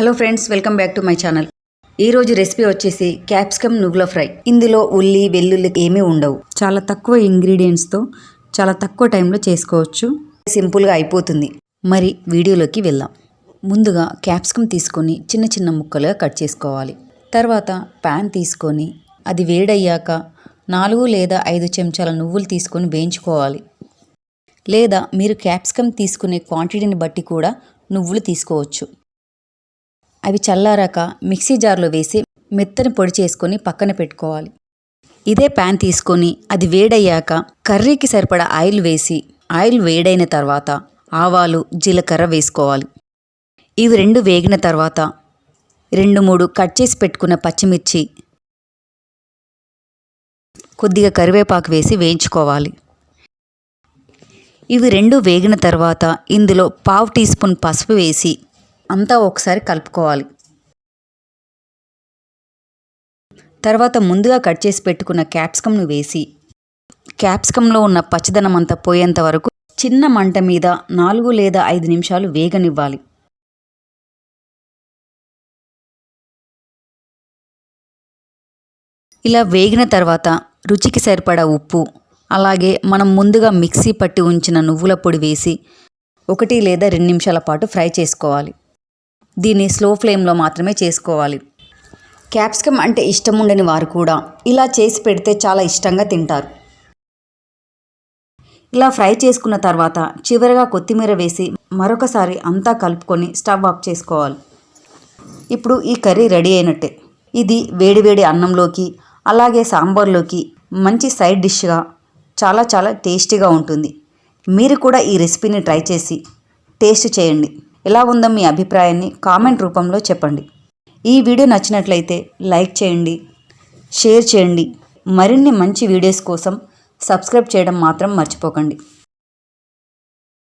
Hello friends welcome back to my channel. ఈ రోజు recipe వచ్చేసి క్యాప్సికమ్ నువ్వుల ఫ్రై. ఇందులో ఉల్లి వెల్లుల్లి ఏమీ ఉండవు. చాలా తక్కువ ఇంగ్రీడియంట్స్తో చాలా తక్కువ టైంలో చేసుకోవచ్చు. సింపుల్గా అయిపోతుంది. మరి వీడియోలోకి వెళ్దాం. ముందుగా క్యాప్సికమ్ తీసుకొని చిన్న చిన్న ముక్కలుగా కట్ చేసుకోవాలి. తర్వాత ప్యాన్ తీసుకొని అది వేడయ్యాక నాలుగు లేదా ఐదు చెంచాల నువ్వులు తీసుకొని వేయించుకోవాలి. లేదా మీరు క్యాప్సికమ్ తీసుకునే క్వాంటిటీని బట్టి కూడా నువ్వులు తీసుకోవచ్చు. అవి చల్లారాక మిక్సీ జార్లో వేసి మెత్తని పొడి చేసుకొని పక్కన పెట్టుకోవాలి. ఇదే ప్యాన్ తీసుకొని అది వేడయ్యాక కర్రీకి సరిపడా ఆయిల్ వేసి ఆయిల్ వేడైన తర్వాత ఆవాలు జీలకర్ర వేసుకోవాలి. ఇవి రెండు వేగిన తర్వాత రెండు మూడు కట్ చేసి పెట్టుకున్న పచ్చిమిర్చి కొద్దిగా కరివేపాకు వేసి వేయించుకోవాలి. ఇవి రెండు వేగిన తర్వాత ఇందులో పావు టీ స్పూన్ పసుపు వేసి అంతా ఒకసారి కలుపుకోవాలి. తర్వాత ముందుగా కట్ చేసి పెట్టుకున్న క్యాప్సికమ్ను వేసి క్యాప్సికంలో ఉన్న పచ్చదనం అంతా పోయేంత వరకు చిన్న మంట మీద నాలుగు లేదా ఐదు నిమిషాలు వేగనివ్వాలి. ఇలా వేగిన తర్వాత రుచికి సరిపడా ఉప్పు అలాగే మనం ముందుగా మిక్సీ పట్టి ఉంచిన నువ్వుల పొడి వేసి ఒకటి లేదా రెండు నిమిషాల పాటు ఫ్రై చేసుకోవాలి. దీన్ని స్లో ఫ్లేమ్లో మాత్రమే చేసుకోవాలి. క్యాప్సికమ్ అంటే ఇష్టం ఉండని వారు కూడా ఇలా చేసి పెడితే చాలా ఇష్టంగా తింటారు. ఇలా ఫ్రై చేసుకున్న తర్వాత చివరిగా కొత్తిమీర వేసి మరొకసారి అంతా కలుపుకొని స్టవ్ ఆఫ్ చేసుకోవాలి. ఇప్పుడు ఈ కర్రీ రెడీ అయినట్టే. ఇది వేడివేడి అన్నంలోకి అలాగే సాంబార్లోకి మంచి సైడ్ డిష్గా చాలా చాలా టేస్టీగా ఉంటుంది. మీరు కూడా ఈ రెసిపీని ట్రై చేసి టేస్ట్ చేయండి. ఎలా ఉందో మీ అభిప్రాయాన్ని కామెంట్ రూపంలో చెప్పండి. ఈ వీడియో నచ్చినట్లయితే లైక్ చేయండి షేర్ చేయండి. మరిన్ని మంచి వీడియోస్ కోసం సబ్స్క్రైబ్ చేయడం మాత్రం మర్చిపోకండి.